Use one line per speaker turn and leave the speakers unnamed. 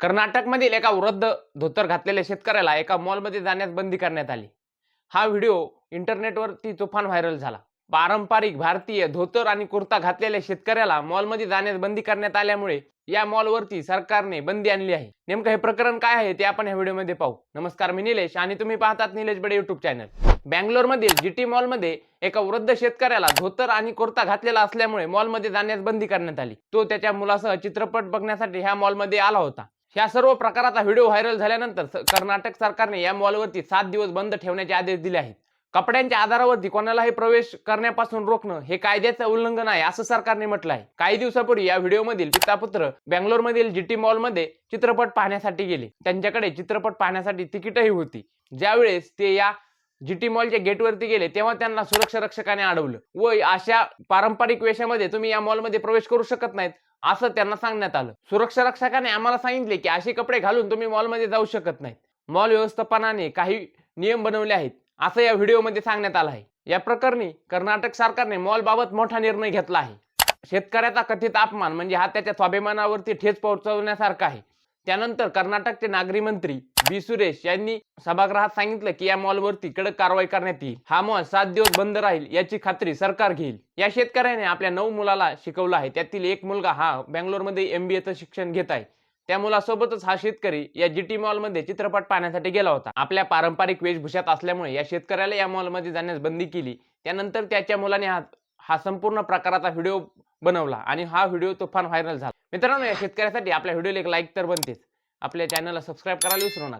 कर्नाटकमधील एका वृद्ध धोतर घातलेल्या शेतकऱ्याला एका मॉलमध्ये जाण्यास बंदी करण्यात आली. हा व्हिडिओ इंटरनेटवरती तुफान व्हायरल झाला. पारंपरिक भारतीय धोतर आणि कुर्ता घातलेल्या शेतकऱ्याला मॉलमध्ये जाण्यास बंदी करण्यात आल्यामुळे या मॉलवरती सरकारने बंदी आणली आहे. नेमकं हे प्रकरण काय आहे ते आपण या व्हिडिओमध्ये पाहू. नमस्कार मी निलेश आणि तुम्ही पाहतात निलेश बडे युट्यूब चॅनल बँगलोरमधील जीटी मॉलमध्ये एका वृद्ध शेतकऱ्याला धोतर आणि कुर्ता घातलेला असल्यामुळे मॉलमध्ये जाण्यास बंदी करण्यात आली. तो त्याच्या मुलासह चित्रपट बघण्यासाठी ह्या मॉलमध्ये आला होता. ह्या सर्व प्रकाराचा व्हिडिओ व्हायरल झाल्यानंतर कर्नाटक सरकारने या मॉलवरती सात दिवस बंद ठेवण्याचे आदेश दिले आहेत. कपड्यांच्या आधारावरती कोणालाही प्रवेश करण्यापासून रोखणं हे कायद्याचं उल्लंघन आहे असं सरकारने म्हटलं आहे. काही दिवसापूर्वी या व्हिडिओमधील पितापुत्र बँगलोरमधील जीटी मॉलमध्ये चित्रपट पाहण्यासाठी गेले. त्यांच्याकडे चित्रपट पाहण्यासाठी तिकीटही होती. ज्यावेळेस ते या जीटी मॉलच्या गेटवरती गेले तेव्हा त्यांना सुरक्षा रक्षकाने अडवलं. व अशा पारंपरिक वेशामध्ये तुम्ही या मॉलमध्ये प्रवेश करू शकत नाहीत. असं त्यांना सांगण्यात आलं. सुरक्षा रक्षकाने आम्हाला सांगितले की असे कपडे घालून तुम्ही मॉलमध्ये जाऊ शकत नाहीत. मॉल व्यवस्थापनाने काही नियम बनवले आहेत असं या व्हिडिओमध्ये सांगण्यात आलं आहे. या प्रकरणी कर्नाटक सरकारने मॉल बाबत मोठा निर्णय घेतला आहे. शेतकऱ्याचा कथित अपमान म्हणजे हा त्याच्या स्वाभिमानावरती ठेच पोहोचवण्यासारखा आहे. त्यानंतर कर्नाटकचे नागरी मंत्री बी. सुरेश यांनी सभागृहात सांगितलं की या मॉलवरती कडक कारवाई करण्यात येईल. हा मॉल सात दिवस बंद राहील याची खात्री सरकार घेईल. या शेतकऱ्याने आपल्या नऊ मुलाला शिकवलं आहे. त्यातील एक मुलगा हा बँगलोरमध्ये एचं शिक्षण घेत आहे. त्या मुलासोबतच हा शेतकरी या जीटी मॉलमध्ये चित्रपट पाहण्यासाठी गेला होता. आपल्या पारंपरिक वेशभूषात असल्यामुळे या शेतकऱ्याला या मॉलमध्ये जाण्यास बंदी केली. त्यानंतर त्याच्या मुलाने हा हा संपूर्ण प्रकाराचा व्हिडिओ बनवला आणि हा व्हिडिओ तुफान व्हायरल झाला. मित्रांनो या शेतकऱ्यासाठी आपल्या व्हिडिओला एक लाईक तर बनतेच. आपल्या चॅनलला सबस्क्राईब करायला विसरू नका.